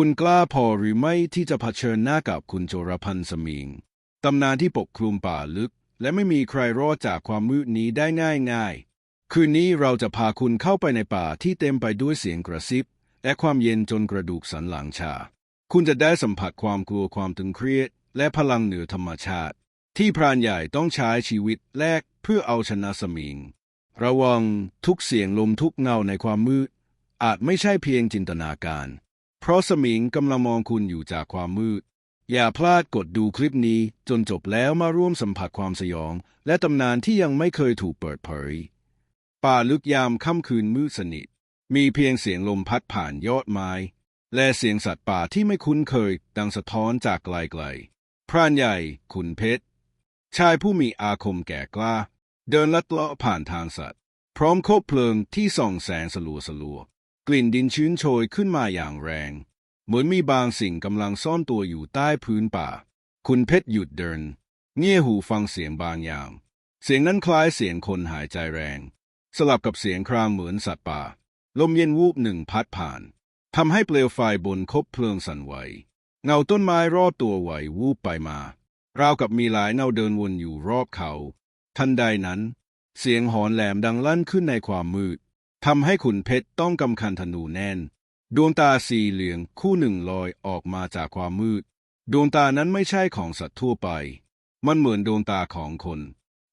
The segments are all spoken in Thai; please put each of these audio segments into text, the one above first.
คุณกล้าพอหรือไม่ที่จะเผชิญหน้ากับคุณโจรพันธ์สมิง ตำนานที่ปกคลุมป่าลึก และไม่มีใครรอดจากความมืดนี้ได้ง่ายๆคืนนี้เราจะพาคุณเข้าไปในป่าที่เต็มไปด้วยเสียงกระซิบ และความเย็นจนกระดูกสันหลังชา คุณจะได้สัมผัสความกลัวความตึงเครียด และพลังเหนือธรรมชาติ ที่พรานใหญ่ต้องใช้ชีวิตแลกเพื่อเอาชนะสมิง ระวังทุกเสียงลมทุกเงาในความมืด อาจไม่ใช่เพียงจินตนาการ เพราะสมิงกำลังมองคุณอยู่จากความมืด อย่าพลาดกดดูคลิปนี้จนจบแล้วมาร่วมสัมผัสความสยอง และตำนานที่ยังไม่เคยถูกเปิดเผย ป่าลึกยามค่ำคืนมืดสนิท มีเพียงเสียงลมพัดผ่านยอดไม้ และเสียงสัตว์ป่าที่ไม่คุ้นเคย ดังสะท้อนจากไกลๆ พรานใหญ่ขุนเพชร ชายผู้มีอาคมแก่กล้า เดินลัดเลาะผ่านทางสัตว์ พร้อมโคบเพลิงที่ส่องแสงสลัวสลัวๆ กลิ่นดินชื้นโชยขึ้นมาอย่างแรง เหมือนมีบางสิ่งกำลังซ่อนตัวอยู่ใต้พื้นป่า คุณเพชรหยุดเดิน เงี่ยหูฟังเสียงบางอย่าง เสียงนั้นคล้ายเสียงคนหายใจแรง สลับกับเสียงครางเหมือนสัตว์ป่า ลมเย็นวูบหนึ่งพัดผ่านทำให้เปลวไฟบนคบเพลิงสั่นไหว เงาต้นไม้รอบตัวไหววูบไปมา ราวกับมีหลายเงาเดินวนอยู่รอบเขา ทันใดนั้น เสียงหอนแหลมดังลั่นขึ้นในความมืด ทำให้ขุนเพชรต้องกำคันธนูแน่น ดวงตาสีเหลืองคู่หนึ่งลอยออกมาจากความมืด ดวงตานั้นไม่ใช่ของสัตว์ทั่วไป มันเหมือนดวงตาของคน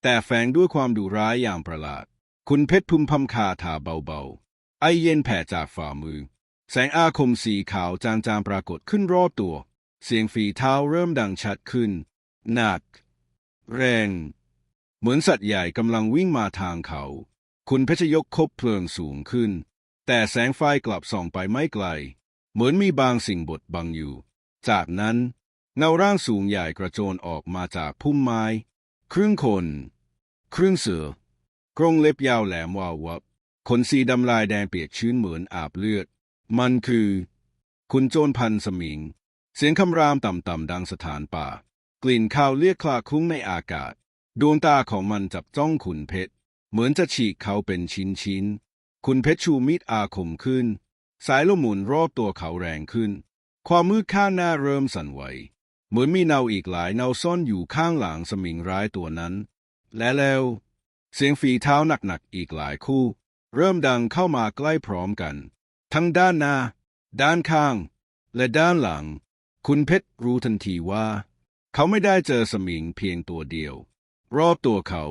แต่แฝงด้วยความดุร้ายอย่างประหลาดคุณเพชรพึมพำคาถาเบาๆ ไอเย็นแผ่จากฝ่ามือ แสงอาคมสีขาวจางๆปรากฏขึ้นรอบตัว เสียงฝีเท้าเริ่มดังชัดขึ้น หนัก แรง เหมือนสัตว์ใหญ่กำลังวิ่งมาทางเขา คุณเพชรยกคบเพลิงสูงขึ้น แต่แสงไฟกลับส่องไปไม่ไกล เหมือนมีบางสิ่งบดบังอยู่ จากนั้นเงาร่างสูงใหญ่กระโจนออกมาจากพุ่มไม้ ครึ่งคน ครึ่งเสือกรงเล็บยาวแหลมวาววับ ขนสีดำลายแดงเปียกชื้นเหมือนอาบเลือด มันคือ คุณโจรพันสมิง เสียงคำรามต่ำๆดังสถานป่า กลิ่นข้าวเลียกคลาคลุ้งในอากาศ ดวงตาของมันจับจ้องขุนเพชร เหมือนจะฉีกเขาเป็นชิ้นๆ คุณเพชรชูมีดอาคมขึ้น สายลมหมุนรอบตัวเขาแรงขึ้น ความมืดข้างหน้าเริ่มสั่นไหว เหมือนมีเนาอีกหลายเนาซ่อนอยู่ข้างหลังสมิงร้ายตัวนั้น และแล้ว เสียงฝีเท้าหนักๆอีกหลายคู่ เริ่มดังเข้ามาใกล้พร้อมกัน ทั้งด้านหน้า ด้านข้าง และด้านหลัง คุณเพชรรู้ทันทีว่า เขาไม่ได้เจอสมิงเพียงตัวเดียว รอบตัวเขา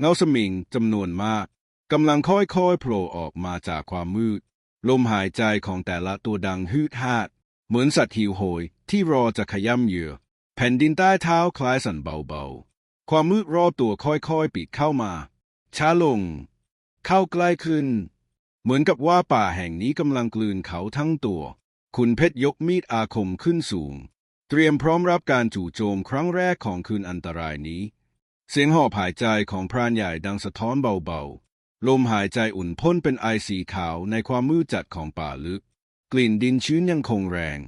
เงาสมิงจำนวนมากกำลังค่อยๆโผล่ออกมาจากความมืด ลมหายใจของแต่ละตัวดังฮืดฮาด เหมือนสัตว์หิวโหยที่รอจะขย้ำเหยื่อ แผ่นดินใต้เท้าคล้ายสั่นเบาๆ ความมืดรอบตัวค่อยๆปิดเข้ามา ช้าลง เข้าใกล้ขึ้น เหมือนกับว่าป่าแห่งนี้กำลังกลืนเขาทั้งตัว คุณเพชรยกมีดอาคมขึ้นสูง เตรียมพร้อมรับการจู่โจมครั้งแรกของคืนอันตรายนี้ เสียงหอบหายใจของพรานใหญ่ดังสะท้อนเบาๆ ลมหายใจอุ่นพ่นเป็นไอสีขาวในความมืดจัดของป่าลึก กลิ่นดินชื้นยังคงแรง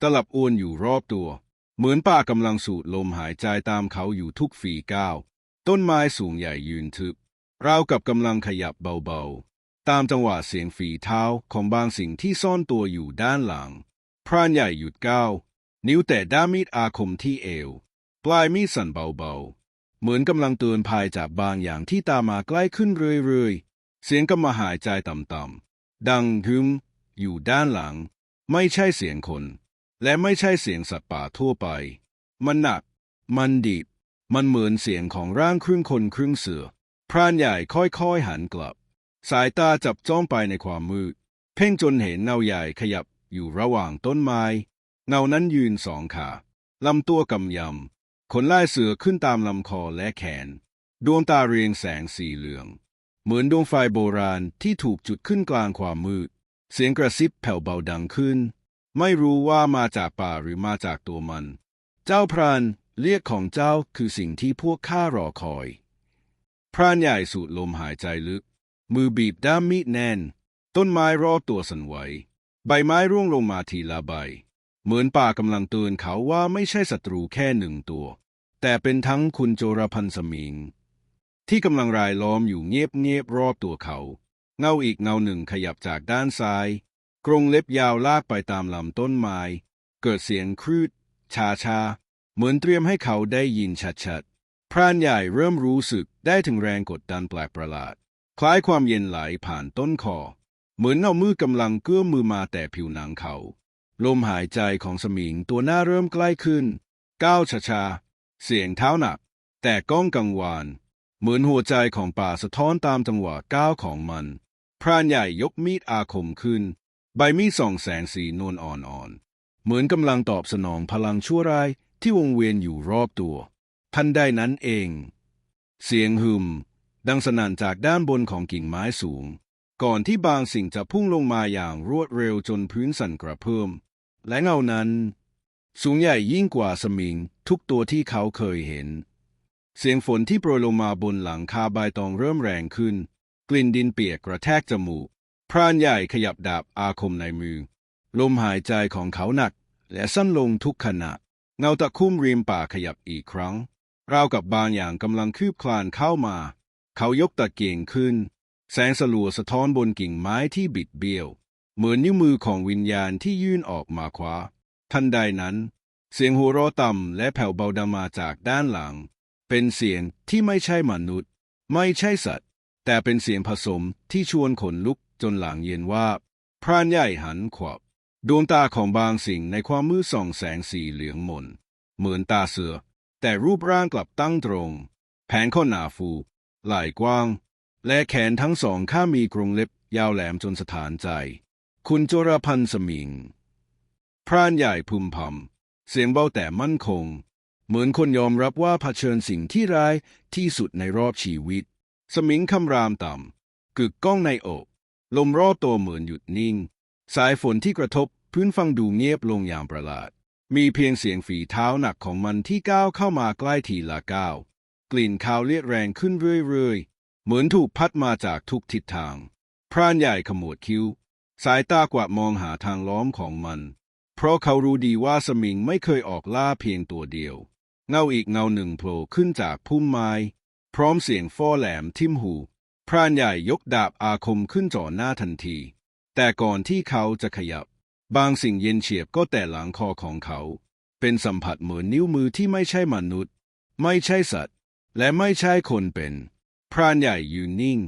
ตลับอวนอยู่รอบตัว เหมือนป่ากำลังสูดลมหายใจตามเขาอยู่ทุกฝีก้าว ต้นไม้สูงใหญ่ยืนทึบ ราวกับกำลังขยับเบาๆ ตามจังหวะเสียงฝีเท้าของบางสิ่งที่ซ่อนตัวอยู่ด้านหลัง พรานใหญ่หยุดก้าว นิ้วแตะด้ามมีดอาคมที่เอว ปลายมีดสั่นเบาๆ เหมือนกำลังเตือนภัยจากบางอย่างที่ตามมาใกล้ขึ้นเรื่อยๆ เสียงกำมาหายใจต่ำๆ ดังฮึมอยู่ด้านหลัง ไม่ใช่เสียงคน และไม่ใช่เสียงสัตว์ป่าทั่วไป มันหนัก มันดิบมันเหมือนเสียงของร่างครึ่งคนครึ่งเสือ พรานใหญ่ค่อยๆหันกลับ สายตาจับจ้องไปในความมืด เพ่งจนเห็นเงาใหญ่ขยับอยู่ระหว่างต้นไม้ เงานั้นยืนสองขา ลำตัวกำยำ ขนลายเสือขึ้นตามลำคอและแขน ดวงตาเรียงแสงสีเหลือง เหมือนดวงไฟโบราณที่ถูกจุดขึ้นกลางความมืด เสียงกระซิบแผ่วเบาดังขึ้น ไม่รู้ว่ามาจากป่าหรือมาจากตัวมัน เจ้าพรานเรียกของเจ้าคือสิ่งที่พวกข้ารอคอย พรานใหญ่สูดลมหายใจลึก มือบีบด้ามมีดแน่น ต้นไม้รอบตัวสั่นไหว ใบไม้ร่วงลงมาทีละใบ เหมือนป่ากำลังเตือนเขาว่าไม่ใช่ศัตรูแค่หนึ่งตัว แต่เป็นทั้งคุณโจรพันสมิง ที่กำลังรายล้อมอยู่เงียบเงียบรอบตัวเขา เงาอีกเงาหนึ่งขยับจากด้านซ้าย กรงเล็บยาวลากไปตามลำต้นไม้ เกิดเสียงครืด ชาชา เหมือนเตรียมให้เขาได้ยินชัดๆ พรานใหญ่เริ่มรู้สึกได้ถึงแรงกดดันแปลกประหลาด คล้ายความเย็นไหลผ่านต้นคอ เหมือนเอามือกำลังเกื้อมมือมาแต่ผิวหนังเขา ลมหายใจของสมิงตัวหน้าเริ่มใกล้ขึ้น ก้าวช้าๆ เสียงเท้าหนัก แต่ก้องกังวาน เหมือนหัวใจของป่าสะท้อนตามจังหวะก้าวของมัน พรานใหญ่ยกมีดอาคมขึ้น ใบมีดส่องแสงสีนวลอ่อนๆ เหมือนกำลังตอบสนองพลังชั่วร้ายที่วงเวียนอยู่รอบตัว ทันใดนั้นเอง เสียงหึม ดังสนั่นจากด้านบนของกิ่งไม้สูง ก่อนที่บางสิ่งจะพุ่งลงมาอย่างรวดเร็วจนพื้นสั่นกระเพื่อมและเงานั้น สูงใหญ่ยิ่งกว่าสมิง ทุกตัวที่เขาเคยเห็น เสียงฝนที่โปรยลงมาบนหลังคาใบตองเริ่มแรงขึ้น กลิ่นดินเปียกกระแทกจมูก พรานใหญ่ขยับดาบอาคมในมือ ลมหายใจของเขาหนัก และสั้นลงทุกขณะ เงาตะคุ่มริมป่าขยับอีกครั้ง ราวกับบางอย่างกำลังคืบคลานเข้ามา เขายกตะเกียงขึ้น แสงสลัวสะท้อนบนกิ่งไม้ที่บิดเบี้ยว เหมือนนิ้วมือของวิญญาณที่ยื่นออกมาคว้า ทันใดนั้น เสียงหัวเราะต่ำและแผ่วเบาดังมาจากด้านหลัง เป็นเสียงที่ไม่ใช่มนุษย์ ไม่ใช่สัตว์ แต่เป็นเสียงผสมที่ชวนขนลุกจนหลังเย็นว่า พรานใหญ่หันขวบดวงตาของบางสิ่งในความมืดส่องแสงสีเหลืองหม่นเหมือนตาเสือ แต่รูปร่างกลับตั้งตรง แผนข้อหนาฟู ไหล่กว้าง และแขนทั้งสองข้างมีกรงเล็บยาวแหลมจนสถานใจ คุณจรพันธ์สมิง พรานใหญ่พึมพำเสียงเบาแต่มั่นคง เหมือนคนยอมรับว่าเผชิญสิ่งที่ร้ายที่สุดในรอบชีวิต สมิงคำรามต่ำกึกก้องในอก ลมรอบตัวเหมือนหยุดนิ่ง สายฝนที่กระทบพื้นฟังดูเงียบลงอย่างประหลาด มีเพียงเสียงฝีเท้าหนักของมันที่ก้าวเข้ามาใกล้ทีละก้าวกลิ่นคาวเลียดแรงขึ้นเรื่อยๆ เหมือนถูกพัดมาจากทุกทิศทาง พรานใหญ่ขมวดคิ้ว สายตากวาดมองหาทางล้อมของมัน เพราะเขารู้ดีว่าสมิงไม่เคยออกล่าเพียงตัวเดียว เงาอีกเงาหนึ่งโผล่ขึ้นจากพุ่มไม้ พร้อมเสียงฟ้อแหลมทิ่มหู พรานใหญ่ยกดาบอาคมขึ้นจ่อหน้าทันที แต่ก่อนที่เขาจะขยับ บางสิ่งเย็นเฉียบก็แต่หลังคอของเขา เป็นสัมผัสเหมือนนิ้วมือที่ไม่ใช่มนุษย์ ไม่ใช่สัตว์ และไม่ใช่คนเป็น พรานใหญ่ยืนนิ่ง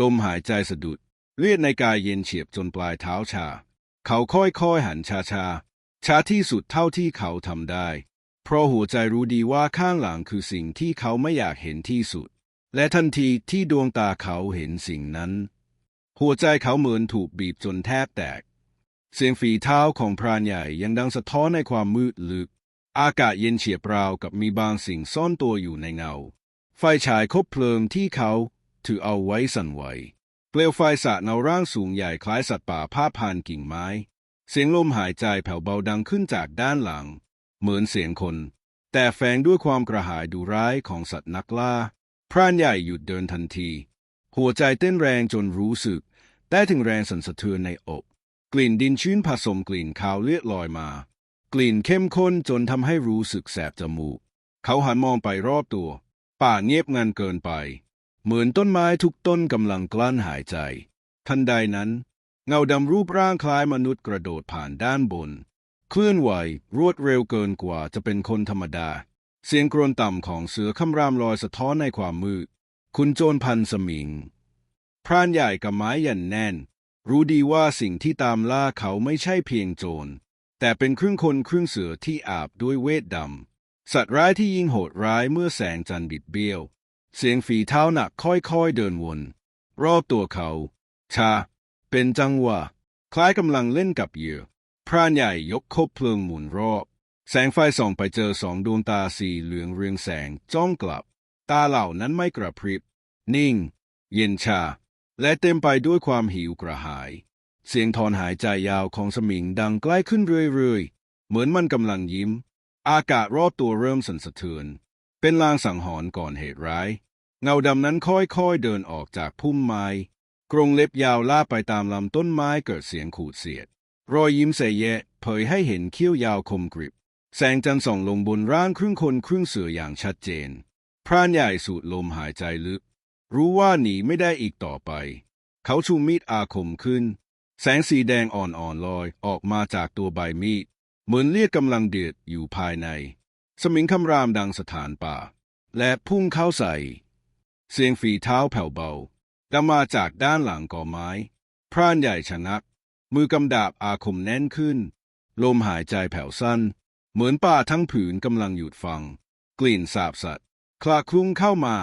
ลมหายใจสะดุดเลือดในกายเย็นเฉียบจนปลายเท้าชา เขาค่อยๆหันชาชาๆ ช้าที่สุดเท่าที่เขาทำได้ เพราะหัวใจรู้ดีว่าข้างหลังคือสิ่งที่เขาไม่อยากเห็นที่สุด และทันทีที่ดวงตาเขาเห็นสิ่งนั้น หัวใจเขาเหมือนถูกบีบจนแทบแตก เสียงฝีเท้าของพรานใหญ่ยังดังสะท้อนในความมืดลึก อากาศเย็นเฉียบราวกับมีบางสิ่งซ่อนตัวอยู่ในเงา ไฟฉายคบเพลิงที่เขาถือเอาไว้สั่นไหวเปลวไฟสาดเงาร่างสูงใหญ่คล้ายสัตว์ป่าพาดผ่านกิ่งไม้ เสียงลมหายใจแผ่วเบาดังขึ้นจากด้านหลัง เหมือนเสียงคน แต่แฝงด้วยความกระหายดูร้ายของสัตว์นักล่า พรานใหญ่หยุดเดินทันที หัวใจเต้นแรงจนรู้สึกได้ถึงแรงสั่นสะเทือนในอก กลิ่นดินชื้นผสมกลิ่นคาวเลือดลอยมา กลิ่นเข้มข้นจนทำให้รู้สึกแสบจมูก เขาหันมองไปรอบตัว ป่าเงียบงันเกินไป เหมือนต้นไม้ทุกต้นกำลังกลั้นหายใจ ทันใดนั้น เงาดำรูปร่างคล้ายมนุษย์กระโดดผ่านด้านบน เคลื่อนไหวรวดเร็วเกินกว่าจะเป็นคนธรรมดา เสียงกรนต่ำของเสือคำรามลอยสะท้อนในความมืด คุณโจรพันสมิง พรานใหญ่กับไม้ยันแน่น รู้ดีว่าสิ่งที่ตามล่าเขาไม่ใช่เพียงโจร แต่เป็นครึ่งคนครึ่งเสือที่อาบด้วยเวทดำ สัตว์ร้ายที่ยิ่งโหดร้ายเมื่อแสงจันทร์บิดเบี้ยว เสียงฝีเท้าหนักค่อยๆเดินวน รอบตัวเขา ชา เป็นจังหวะคล้ายกำลังเล่นกับเหยื่อพรานใหญ่ยกคบเพลิงหมุนรอบ แสงไฟส่องไปเจอสองดวงตาสีเหลืองเรืองแสงจ้องกลับ ตาเหล่านั้นไม่กระพริบ นิ่ง เย็นชา และเต็มไปด้วยความหิวกระหาย เสียงถอนหายใจยาวของสมิงดังใกล้ขึ้นเรื่อยๆ เหมือนมันกำลังยิ้ม อากาศรอบตัวเริ่มสั่นสะเทือน เป็นลางสังหรณ์ก่อนเหตุร้าย เงาดำนั้นค่อยๆเดินออกจากพุ่มไม้ กรงเล็บยาวล่าไปตามลำต้นไม้เกิดเสียงขูดเสียด รอยยิ้มเสยแยะ เผยให้เห็นเขี้ยวยาวคมกริบ แสงจันทร์ส่องลงบนร่างครึ่งคนครึ่งเสืออย่างชัดเจน พรานใหญ่สูดลมหายใจลึก รู้ว่าหนีไม่ได้อีกต่อไป เขาชูมีดอาคมขึ้น แสงสีแดงอ่อนๆลอยออกมาจากตัวใบมีด เหมือนเลือดกำลังเดือดอยู่ภายใน สมิงคำรามดังสถานป่า และพุ่งเข้าใส่ เสียงฝีเท้าแผ่วเบา ดังมาจากด้านหลังก่อไม้ พรานใหญ่ชะงัก มือกำดาบอาคมแน่นขึ้น ลมหายใจแผ่วสั้น เหมือนป่าทั้งผืนกำลังหยุดฟัง กลิ่นสาบสัตว์คลาคลุ้งเข้ามา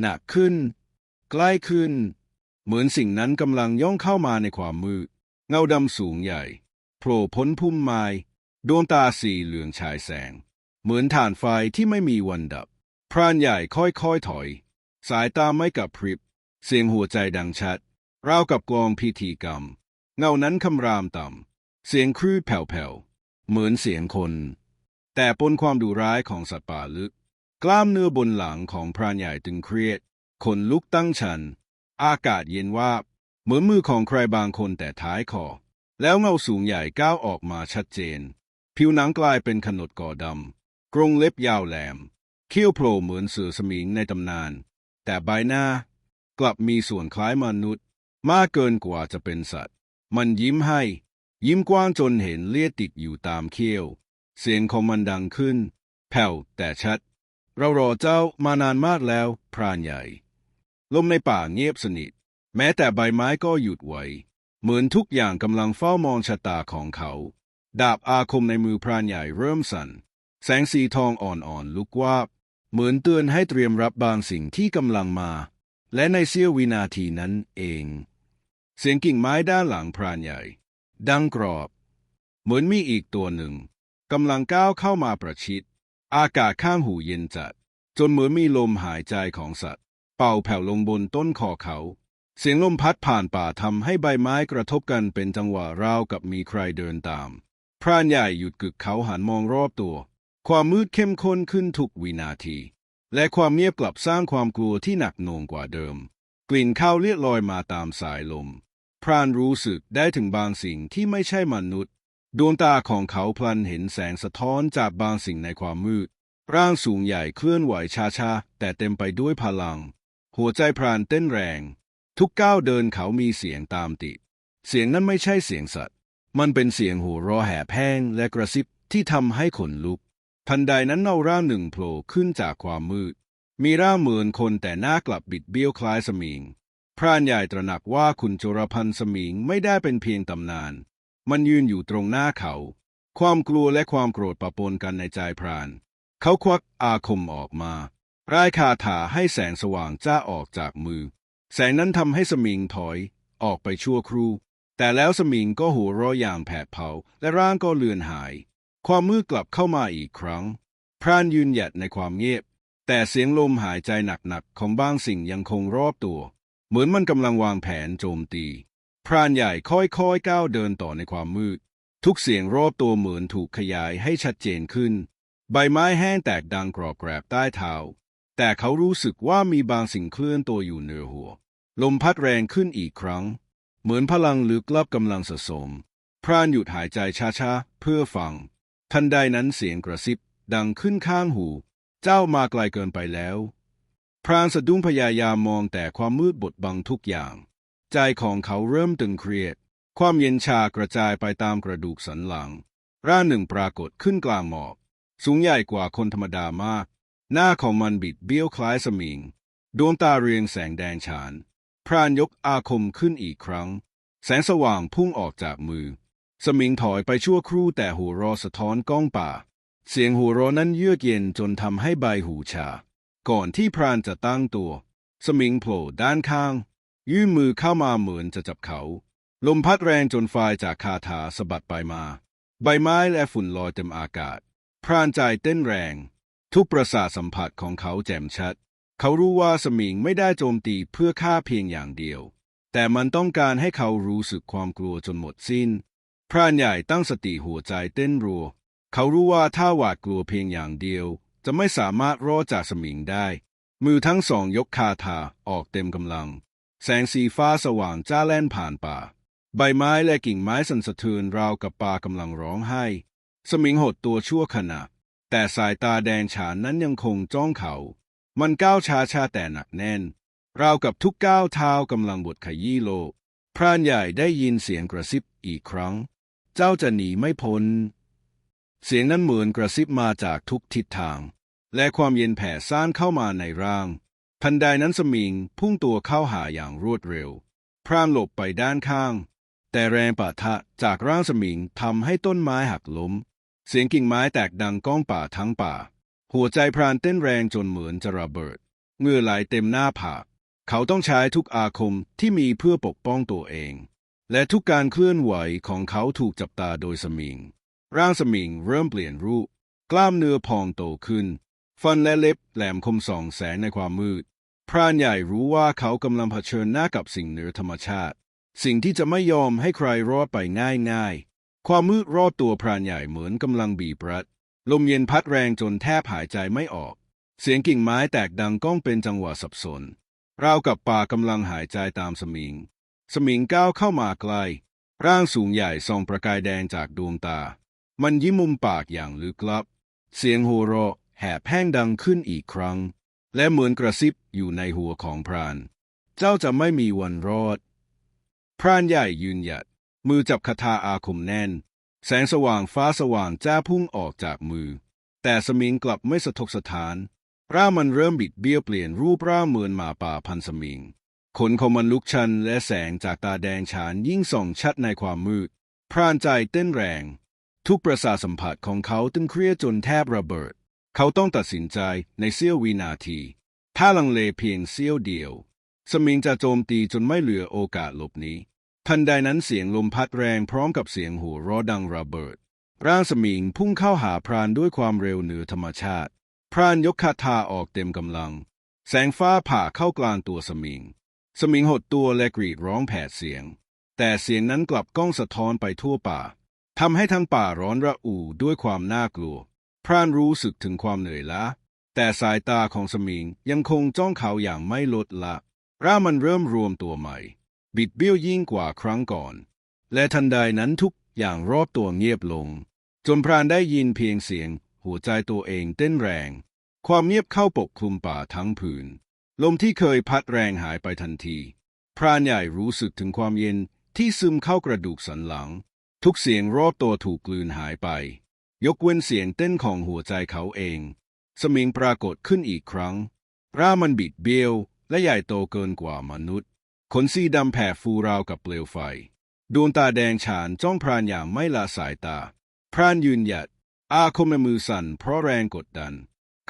หนักขึ้น ใกล้ขึ้น เหมือนสิ่งนั้นกำลังย่องเข้ามาในความมืด เงาดำสูงใหญ่โผล่พ้นพุ่มไม้ดวงตาสีเหลืองฉายแสง เหมือนถ่านไฟที่ไม่มีวันดับ พรานใหญ่ค่อยๆถอย สายตาไม่กับพริบ เสียงหัวใจดังชัด ราวกับกลองพิธีกรรม เงานั้นคำรามต่ำ เสียงครื้แผ่วๆ เหมือนเสียงคน แต่ปนความดุร้ายของสัตว์ป่าลึก กล้ามเนื้อบนหลังของพรานใหญ่ตึงเครียดขนลุกตั้งชัน อากาศเย็นวาบ เหมือนมือของใครบางคนแต่ท้ายคอ แล้วเงาสูงใหญ่ก้าวออกมาชัดเจน ผิวหนังกลายเป็นขนดก่อดำ กรงเล็บยาวแหลม เขี้ยวโผล่เหมือนเสือสมิงในตำนาน แต่ใบหน้า กลับมีส่วนคล้ายมนุษย์ มากเกินกว่าจะเป็นสัตว์ มันยิ้มให้ ยิ้มกว้างจนเห็นเลือดติดอยู่ตามเขี้ยว เสียงของมันดังขึ้น แผ่วแต่ชัด เรารอเจ้ามานานมากแล้วพรานใหญ่ ลมในป่าเงียบสนิท แม้แต่ใบไม้ก็หยุดไหว เหมือนทุกอย่างกำลังเฝ้ามองชะตาของเขา ดาบอาคมในมือพรานใหญ่เริ่มสั่น แสงสีทองอ่อนๆลุกวาบ เหมือนเตือนให้เตรียมรับบางสิ่งที่กำลังมา และในเสี้ยววินาทีนั้นเอง เสียงกิ่งไม้ด้านหลังพรานใหญ่ ดังกรอบ เหมือนมีอีกตัวหนึ่งกำลังก้าวเข้ามาประชิด อากาศข้างหูเย็นจัด จนเหมือนมีลมหายใจของสัตว์ เป่าแผ่วลงบนต้นคอเขา เสียงลมพัดผ่านป่าทำให้ใบไม้กระทบกันเป็นจังหวะราวกับมีใครเดินตาม พรานใหญ่หยุดกึกเขาหันมองรอบตัว ความมืดเข้มข้นขึ้นทุกวินาที และความเงียบกลับสร้างความกลัวที่หนักหน่วงกว่าเดิม กลิ่นข้าวเลียดลอยมาตามสายลม พรานรู้สึกได้ถึงบางสิ่งที่ไม่ใช่มนุษย์ ดวงตาของเขาพลันเห็นแสงสะท้อนจากบางสิ่งในความมืด ร่างสูงใหญ่เคลื่อนไหวช้าๆ แต่เต็มไปด้วยพลัง หัวใจพรานเต้นแรง ทุกก้าวเดินเขามีเสียงตามติด เสียงนั้นไม่ใช่เสียงสัตว์ มันเป็นเสียงหัวเราะแห่แห้งและกระซิบที่ทำให้ขนลุก ทันใดนั้นเงาร่างหนึ่งโผล่ขึ้นจากความมืด มีร่างเหมือนคนแต่หน้ากลับบิดเบี้ยวคล้ายสมิง พรานใหญ่ตระหนักว่าคุณโจรพันธ์สมิงไม่ได้เป็นเพียงตำนาน มันยืนอยู่ตรงหน้าเขา ความกลัวและความโกรธปะปนกันในใจพราน เขาควักอาคมออกมาร่ายคาถาให้แสงสว่างจ้าออกจากมือ แสงนั้นทำให้สมิงถอย ออกไปชั่วครู่ แต่แล้วสมิงก็หัวเร้ออย่างแผดเผา และร่างก็เลือนหาย ความมืดกลับเข้ามาอีกครั้ง พรานยืนหยัดในความเงียบ แต่เสียงลมหายใจหนักๆของบางสิ่งยังคงรอบตัว เหมือนมันกำลังวางแผนโจมตี พรานใหญ่ค่อยๆก้าวเดินต่อในความมืด ทุกเสียงรอบตัวเหมือนถูกขยายให้ชัดเจนขึ้น ใบไม้แห้งแตกดังกรอบแกรบใต้เท้า แต่เขารู้สึกว่ามีบางสิ่งเคลื่อนตัวอยู่เหนือหัว ลมพัดแรงขึ้นอีกครั้ง เหมือนพลังลึกลับกำลังสะสม พรานหยุดหายใจช้าๆเพื่อฟัง ทันใดนั้นเสียงกระซิบดังขึ้นข้างหู เจ้ามาไกลเกินไปแล้ว พรานสะดุ้งพยายามมองแต่ความมืดบดบังทุกอย่าง ใจของเขาเริ่มตึงเครียด ความเย็นชากระจายไปตามกระดูกสันหลัง ร่างหนึ่งปรากฏขึ้นกลางหมอก สูงใหญ่กว่าคนธรรมดามาก หน้าของมันบิดเบี้ยวคล้ายสมิง ดวงตาเรียงแสงแดงฉาน พรานยกอาคมขึ้นอีกครั้ง แสงสว่างพุ่งออกจากมือ สมิงถอยไปชั่วครู่แต่หัวเรอสะท้อนก้องป่า เสียงหัวเรอนั้นเยือกเย็นจนทำให้ใบหูชา ก่อนที่พรานจะตั้งตัว สมิงโผล่ด้านข้าง ยื่นมือเข้ามาเหมือนจะจับเขา ลมพัดแรงจนไฟจากคาถาสะบัดไปมา ใบไม้และฝุ่นลอยเต็มอากาศ พรานใจเต้นแรง ทุกประสาทสัมผัสของเขาแจ่มชัด เขารู้ว่าสมิงไม่ได้โจมตีเพื่อฆ่าเพียงอย่างเดียว แต่มันต้องการให้เขารู้สึกความกลัวจนหมดสิ้น พรานใหญ่ตั้งสติหัวใจเต้นรัว เขารู้ว่าถ้าหวาดกลัวเพียงอย่างเดียว จะไม่สามารถรอดจากสมิงได้ มือทั้งสองยกคาถาออกเต็มกำลัง แสงสีฟ้าสว่างจ้าแล่นผ่านป่า ใบไม้และกิ่งไม้สั่นสะเทือนราวกับปลากำลังร้องไห้ สมิงหดตัวชั่วขณะ แต่สายตาแดงฉานนั้นยังคงจ้องเขา มันก้าวช้าชาแต่หนักแน่น ราวกับทุกก้าวเท้ากำลังบดขยี้โลกพรานใหญ่ได้ยินเสียงกระซิบอีกครั้ง เจ้าจะหนีไม่พ้น เสียงนั้นเหมือนกระซิบมาจากทุกทิศทาง และความเย็นแผ่ซ่านเข้ามาในร่าง ทันใดนั้นสมิงพุ่งตัวเข้าหาอย่างรวดเร็ว พรานหลบไปด้านข้าง แต่แรงปะทะจากร่างสมิงทำให้ต้นไม้หักล้ม เสียงกิ่งไม้แตกดังก้องป่าทั้งป่า หัวใจพรานเต้นแรงจนเหมือนจะระเบิดเงื่อไหลเต็มหน้าผาก เขาต้องใช้ทุกอาคมที่มีเพื่อปกป้องตัวเอง และทุกการเคลื่อนไหวของเขาถูกจับตาโดยสมิง ร่างสมิงเริ่มเปลี่ยนรูป กล้ามเนื้อพองโตขึ้น ฟันและเล็บแหลมคมส่องแสงในความมืด พรานใหญ่รู้ว่าเขากำลังเผชิญหน้ากับสิ่งเหนือธรรมชาติ สิ่งที่จะไม่ยอมให้ใครรอดไปง่ายๆ ความมืดรอบตัวพรานใหญ่เหมือนกำลังบีบรัด ลมเย็นพัดแรงจนแทบหายใจไม่ออก เสียงกิ่งไม้แตกดังก้องเป็นจังหวะสับสนราวกับป่ากำลังหายใจตามสมิง สมิงก้าวเข้ามาใกล้ร่างสูงใหญ่ส่องประกายแดงจากดวงตา มันยิ้มมุมปากอย่างลึกลับ เสียงหัวเราะแหบแห้งดังขึ้นอีกครั้ง และเหมือนกระซิบอยู่ในหัวของพราน เจ้าจะไม่มีวันรอด พรานใหญ่ยืนหยัด มือจับคาถาอาคมแน่น แสงสว่างฟ้าสว่างจ้าพุ่งออกจากมือ แต่สมิงกลับไม่สะทกสถาน ร่างมันเริ่มบิดเบี้ยวเปลี่ยนรูปร่างเหมือนหมาป่าพันสมิง ขนของมันลุกชันและแสงจากตาแดงฉานยิ่งส่องชัดในความมืด พรานใจเต้นแรง ทุกประสาสัมผัสของเขาตึงเครียดจนแทบระเบิด เขาต้องตัดสินใจในเสี้ยววินาที ถ้าลังเลเพียงเสี้ยวเดียว สมิงจะโจมตีจนไม่เหลือโอกาสหลบหนีทันใดนั้นเสียงลมพัดแรงพร้อมกับเสียงหัวร้อดังระเบิด ร่างสมิงพุ่งเข้าหาพรานด้วยความเร็วเหนือธรรมชาติ พรานยกคาถาออกเต็มกำลัง แสงฟ้าผ่าเข้ากลางตัวสมิง สมิงหดตัวและกรีดร้องแผดเสียง แต่เสียงนั้นกลับก้องสะท้อนไปทั่วป่าทำให้ทั้งป่าร้อนระอุด้วยความน่ากลัว พรานรู้สึกถึงความเหนื่อยล้าแต่สายตาของสมิงยังคงจ้องเขาอย่างไม่ลดละร่ามันเริ่มรวมตัวใหม่ บิดเบี้ยวยิ่งกว่าครั้งก่อน และทันใดนั้นทุกอย่างรอบตัวเงียบลง จนพรานได้ยินเพียงเสียง หัวใจตัวเองเต้นแรง ความเงียบเข้าปกคลุมป่าทั้งผืน ลมที่เคยพัดแรงหายไปทันที พรานใหญ่รู้สึกถึงความเย็นที่ซึมเข้ากระดูกสันหลัง ทุกเสียงรอบตัวถูกกลืนหายไป ยกเว้นเสียงเต้นของหัวใจเขาเอง สมิงปรากฏขึ้นอีกครั้ง ร่างมันบิดเบี้ยว และใหญ่โตเกินกว่ามนุษย์ ขนสีดำแผ่ฟูราวกับเปลวไฟ ดวงตาแดงฉานจ้องพรานอย่างไม่ละสายตา พรานยืนหยัด อาคมในมือสั่นเพราะแรงกดดัน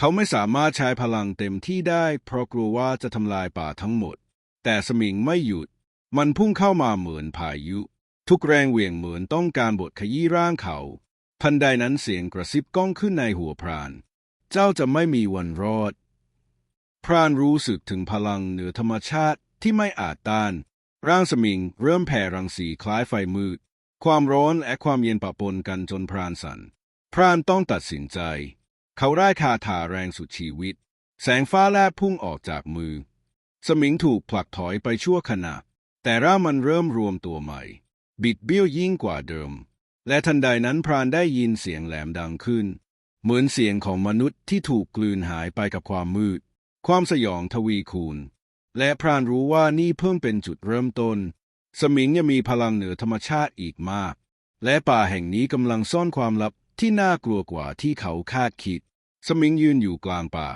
เขาไม่สามารถใช้พลังเต็มที่ได้ เพราะกลัวว่าจะทำลายป่าทั้งหมด แต่สมิงไม่หยุด มันพุ่งเข้ามาเหมือนพายุ ทุกแรงเหวี่ยงเหมือนต้องการบดขยี้ร่างเขา ทันใดนั้นเสียงกระซิบก้องขึ้นในหัวพราน เจ้าจะไม่มีวันรอด พรานรู้สึกถึงพลังเหนือธรรมชาติที่ไม่อาจต้าน ร่างสมิงเริ่มแผ่รังสีคล้ายไฟมืด ความร้อนและความเย็นปะปนกันจนพรานสัน่น พรานต้องตัดสินใจ เขาได้คาถาแรงสุดชีวิต แสงฟ้าแลบพุ่งออกจากมือ สมิงถูกผลักถอยไปชั่วขณะ แต่ร่ามันเริ่มรวมตัวใหม่ บิดเบี้ยวยิ่งกว่าเดิม และทันใดนั้นพรานได้ยินเสียงแหลมดังขึ้น เหมือนเสียงของมนุษย์ที่ถูกกลืนหายไปกับความมืด ความสยองทวีคูณ และพรานรู้ว่านี่เพิ่งเป็นจุดเริ่มต้น สมิงยังมีพลังเหนือธรรมชาติอีกมาก และป่าแห่งนี้กำลังซ่อนความลับที่น่ากลัวกว่าที่เขาคาดคิด สมิงยืนอยู่กลางป่า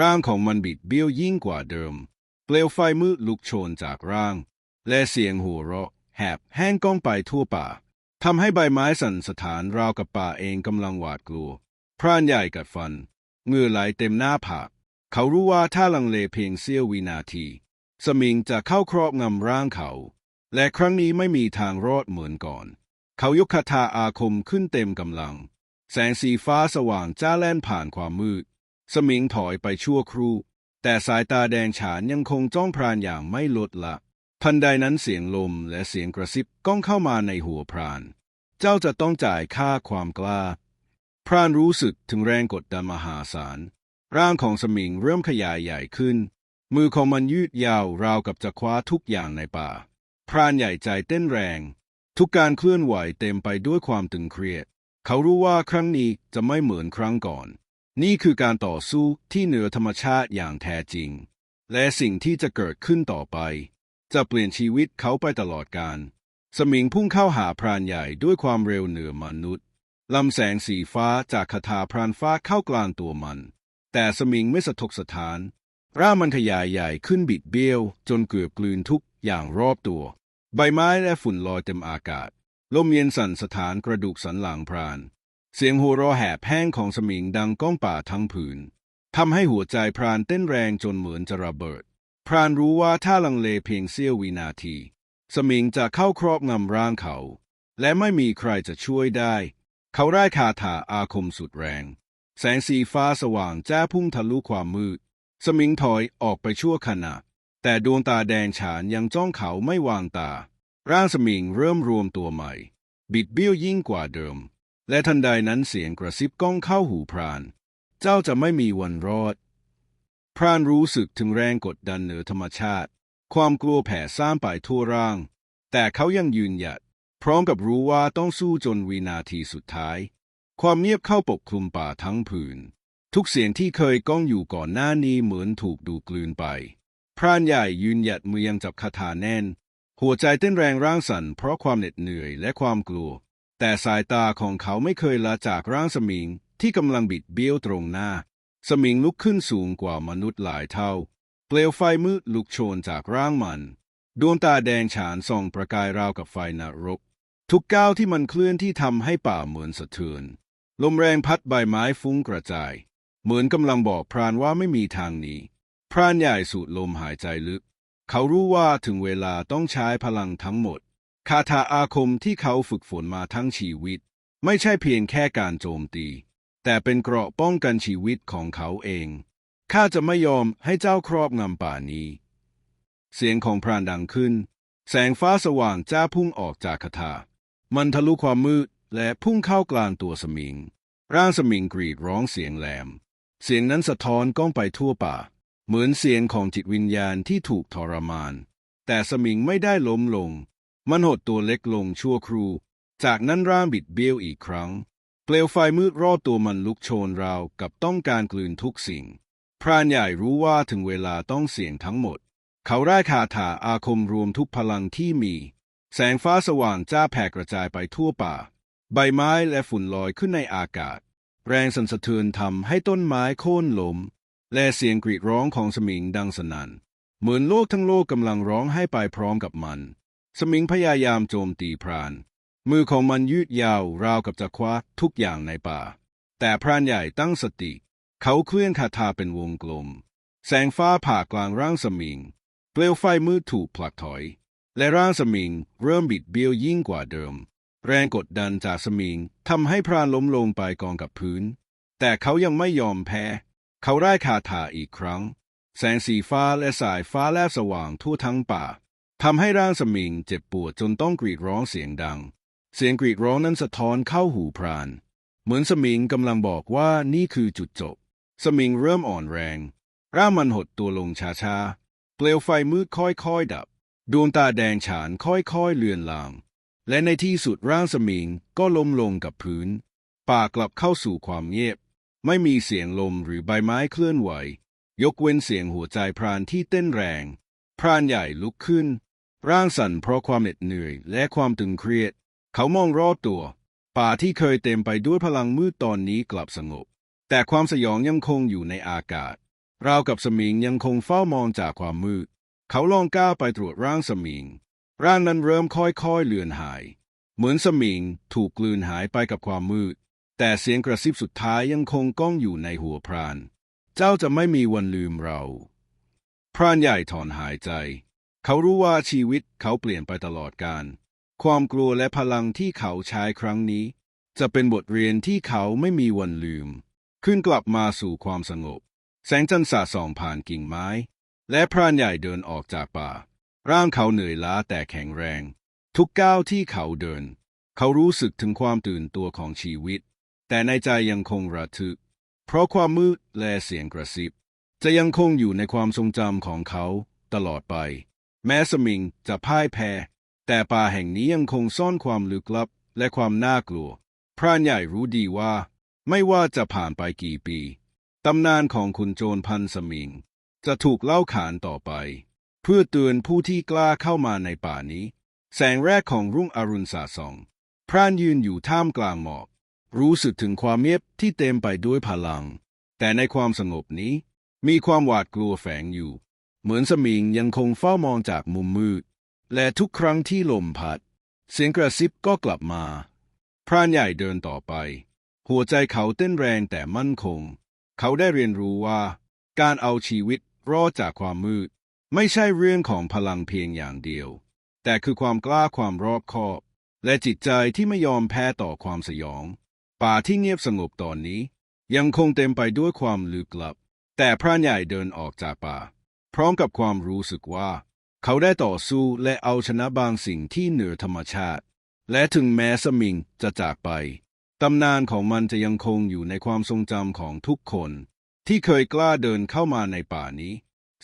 ร่างของมันบิดเบี้ยวยิ่งกว่าเดิม เปลวไฟมืดลุกโชนจากร่าง และเสียงหัวเราะแหบแห้งก้องไปทั่วป่าทำให้ใบไม้สั่นสะท้านราวกับป่าเองกำลังหวาดกลัว พรานใหญ่กัดฟันเงื่อไหลเต็มหน้าผาก เขารู้ว่าถ้าลังเลเพียงเสี้ยววินาที สมิงจะเข้าครอบงำร่างเขา และครั้งนี้ไม่มีทางรอดเหมือนก่อน เขายกคาถาอาคมขึ้นเต็มกำลัง แสงสีฟ้าสว่างจ้าแล่นผ่านความมืด สมิงถอยไปชั่วครู่ แต่สายตาแดงฉานยังคงจ้องพรานอย่างไม่ลดละ ทันใดนั้นเสียงลมและเสียงกระซิบก้องเข้ามาในหัวพราน เจ้าจะต้องจ่ายค่าความกล้า พรานรู้สึกถึงแรงกดดันมหาศาล ร่างของสมิงเริ่มขยายใหญ่ขึ้น มือของมันยืดยาวราวกับจะคว้าทุกอย่างในป่า พรานใหญ่ใจเต้นแรง ทุกการเคลื่อนไหวเต็มไปด้วยความตึงเครียด เขารู้ว่าครั้งนี้จะไม่เหมือนครั้งก่อน นี่คือการต่อสู้ที่เหนือธรรมชาติอย่างแท้จริง และสิ่งที่จะเกิดขึ้นต่อไป จะเปลี่ยนชีวิตเขาไปตลอดกาลสมิงพุ่งเข้าหาพรานใหญ่ด้วยความเร็วเหนือมนุษย์ลำแสงสีฟ้าจากคาถาพรานฟ้าเข้ากลางตัวมัน แต่สมิงไม่สะทกสะท้าน ร่างมันขยายใหญ่ขึ้นบิดเบี้ยว จนเกือบกลืนทุกอย่างรอบตัว ใบไม้และฝุ่นลอยเต็มอากาศ ลมเย็นสั่นสถานกระดูกสันหลังพราน เสียงหัวเราะแหบแห้งของสมิงดังก้องป่าทั้งผืนทำให้หัวใจพรานเต้นแรงจนเหมือนจะระเบิด พรานรู้ว่าถ้าลังเลเพียงเสี้ยววินาที สมิงจะเข้าครอบงำร่างเขา และไม่มีใครจะช่วยได้ เขาไร้คาถาอาคมสุดแรง แสงสีฟ้าสว่างจ้าพุ่งทะลุความมืด สมิงถอยออกไปชั่วขณะ แต่ดวงตาแดงฉานยังจ้องเขาไม่วางตา ร่างสมิงเริ่มรวมตัวใหม่ บิดเบี้ยวยิ่งกว่าเดิม และทันใดนั้นเสียงกระซิบก้องเข้าหูพราน เจ้าจะไม่มีวันรอด พรานรู้สึกถึงแรงกดดันเหนือธรรมชาติ ความกลัวแผ่ซ่านไปทั่วร่าง แต่เขายังยืนหยัด พร้อมกับรู้ว่าต้องสู้จนวินาทีสุดท้าย ความเงียบเข้าปกคลุมป่าทั้งผืน ทุกเสียงที่เคยก้องอยู่ก่อนหน้านี้เหมือนถูกดูดกลืนไป พรานใหญ่ยืนหยัดมือยังจับคาถาแน่น หัวใจเต้นแรงร่างสั่นเพราะความเหน็ดเหนื่อยและความกลัว แต่สายตาของเขาไม่เคยละจากร่างสมิงที่กำลังบิดเบี้ยวตรงหน้า สมิงลุกขึ้นสูงกว่ามนุษย์หลายเท่า เปลวไฟมืดลุกโชนจากร่างมัน ดวงตาแดงฉานส่องประกายราวกับไฟนรก ทุกก้าวที่มันเคลื่อนที่ทำให้ป่าเหมือนสะเทือน ลมแรงพัดใบไม้ฟุ้งกระจาย เหมือนกำลังบอกพรานว่าไม่มีทางหนีพรานใหญ่สูดลมหายใจลึก เขารู้ว่าถึงเวลาต้องใช้พลังทั้งหมด คาถาอาคมที่เขาฝึกฝนมาทั้งชีวิต ไม่ใช่เพียงแค่การโจมตี แต่เป็นเกราะป้องกันชีวิตของเขาเอง ข้าจะไม่ยอมให้เจ้าครอบงำป่านี้ เสียงของพรานดังขึ้น แสงฟ้าสว่างจ้าพุ่งออกจากคาถา มันทะลุความมืดและพุ่งเข้ากลางตัวสมิง ร่างสมิงกรีดร้องเสียงแหลม เสียงนั้นสะท้อนก้องไปทั่วป่า เหมือนเสียงของจิตวิญญาณที่ถูกทรมาน แต่สมิงไม่ได้ล้มลง มันหดตัวเล็กลงชั่วครู่ จากนั้นร่างบิดเบี้ยวอีกครั้ง เปลวไฟมืดรอบตัวมันลุกโชนราวกับต้องการกลืนทุกสิ่ง พรานใหญ่รู้ว่าถึงเวลาต้องเสี่ยงทั้งหมด เขาได้คาถาอาคมรวมทุกพลังที่มี แสงฟ้าสว่างจ้าแผ่กระจายไปทั่วป่า ใบไม้และฝุ่นลอยขึ้นในอากาศ แรงสั่นสะเทือนทำให้ต้นไม้โค่นล้ม และเสียงกรีดร้องของสมิงดังสนั่น เหมือนโลกทั้งโลกกำลังร้องให้ไปพร้อมกับมัน สมิงพยายามโจมตีพราน มือของมันยืดยาวราวกับจะคว้าทุกอย่างในป่า แต่พรานใหญ่ตั้งสติ เขาเคลื่อนคาถาเป็นวงกลม แสงฟ้าผ่ากลางร่างสมิง เปลวไฟมืดถูกผลักถอย และร่างสมิงเริ่มบิดเบี้ยวยิ่งกว่าเดิม แรงกดดันจากสมิงทำให้พรานล้มลงไปกองกับพื้น แต่เขายังไม่ยอมแพ้ เขาไร้คาถาอีกครั้ง แสงสีฟ้าและสายฟ้าแลบสว่างทั่วทั้งป่าทำให้ร่างสมิงเจ็บปวดจนต้องกรีดร้องเสียงดัง เสียงกรีดร้องนั้นสะท้อนเข้าหูพราน เหมือนสมิงกำลังบอกว่านี่คือจุดจบ สมิงเริ่มอ่อนแรง ร่างมันหดตัวลงช้าๆ เปลวไฟมืดค่อยๆดับ ดวงตาแดงฉานค่อยๆเลือนลาง และในที่สุดร่างสมิงก็ล้มลงกับพื้น ป่ากลับเข้าสู่ความเงียบ ไม่มีเสียงลมหรือใบไม้เคลื่อนไหว ยกเว้นเสียงหัวใจพรานที่เต้นแรง พรานใหญ่ลุกขึ้น ร่างสั่นเพราะความเหน็ดเหนื่อยและความตึงเครียด เขามองรอบตัว ป่าที่เคยเต็มไปด้วยพลังมืดตอนนี้กลับสงบ แต่ความสยองยังคงอยู่ในอากาศราวกับสมิงยังคงเฝ้ามองจากความมืด เขาลองก้าวไปตรวจร่างสมิง ร่างนั้นเริ่มค่อยๆเลือนหาย เหมือนสมิงถูกกลืนหายไปกับความมืด แต่เสียงกระซิบสุดท้ายยังคงก้องอยู่ในหัวพราน เจ้าจะไม่มีวันลืมเรา พรานใหญ่ถอนหายใจ เขารู้ว่าชีวิตเขาเปลี่ยนไปตลอดกาลความกลัวและพลังที่เขาใช้ครั้งนี้ จะเป็นบทเรียนที่เขาไม่มีวันลืม ขึ้นกลับมาสู่ความสงบ แสงจันทร์สาดส่องผ่านกิ่งไม้ และพรานใหญ่เดินออกจากป่า ร่างเขาเหนื่อยล้าแต่แข็งแรง ทุกก้าวที่เขาเดิน เขารู้สึกถึงความตื่นตัวของชีวิต แต่ในใจยังคงระทึก เพราะความมืดและเสียงกระซิบ จะยังคงอยู่ในความทรงจำของเขาตลอดไป แม้สมิงจะพ่ายแพ้ แต่ป่าแห่งนี้ยังคงซ่อนความลึกลับและความน่ากลัว พรานใหญ่รู้ดีว่า ไม่ว่าจะผ่านไปกี่ปี ตำนานของคุณโจรพันสมิง จะถูกเล่าขานต่อไป เพื่อเตือนผู้ที่กล้าเข้ามาในป่านี้ แสงแรกของรุ่งอรุณสาดส่อง พรานยืนอยู่ท่ามกลางหมอก รู้สึกถึงความเงียบที่เต็มไปด้วยพลัง แต่ในความสงบนี้ มีความหวาดกลัวแฝงอยู่ เหมือนสมิงยังคงเฝ้ามองจากมุมมืด และทุกครั้งที่ลมพัด เสียงกระซิบก็กลับมา พรานใหญ่เดินต่อไป หัวใจเขาเต้นแรงแต่มั่นคง เขาได้เรียนรู้ว่า การเอาชีวิตรอดจากความมืด ไม่ใช่เรื่องของพลังเพียงอย่างเดียว แต่คือความกล้าความรอบคอบ และจิตใจที่ไม่ยอมแพ้ต่อความสยอง ป่าที่เงียบสงบตอนนี้ ยังคงเต็มไปด้วยความลึกลับ แต่พรานใหญ่เดินออกจากป่า พร้อมกับความรู้สึกว่า เขาได้ต่อสู้และเอาชนะบางสิ่งที่เหนือธรรมชาติ และถึงแม้สมิงจะจากไปตำนานของมันจะยังคงอยู่ในความทรงจำของทุกคน ที่เคยกล้าเดินเข้ามาในป่านี้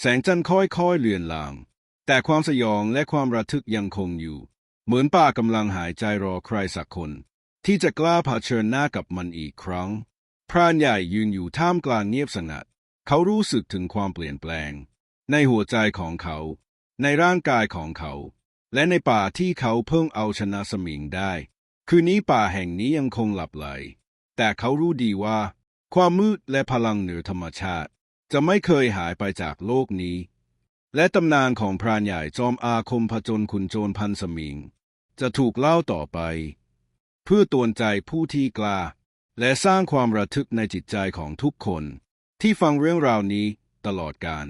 แสงจันทร์ค่อยๆเลือนลาง แต่ความสยองและความระทึกยังคงอยู่ เหมือนป่ากำลังหายใจรอใครสักคน ที่จะกล้าเผชิญหน้ากับมันอีกครั้ง พรานใหญ่ยืนอยู่ท่ามกลางเงียบสงัด เขารู้สึกถึงความเปลี่ยนแปลง ในหัวใจของเขา ในร่างกายของเขา และในป่าที่เขาเพิ่งเอาชนะสมิงได้ คืนนี้ป่าแห่งนี้ยังคงหลับไหล แต่เขารู้ดีว่า ความมืดและพลังเหนือธรรมชาติ จะไม่เคยหายไปจากโลกนี้ และตำนานของพรานใหญ่จอมอาคมผจญขุนโจรพันสมิง จะถูกเล่าต่อไป เพื่อตวนใจผู้ที่กล้า และสร้างความระทึกในจิตใจของทุกคน ที่ฟังเรื่องราวนี้ตลอดการ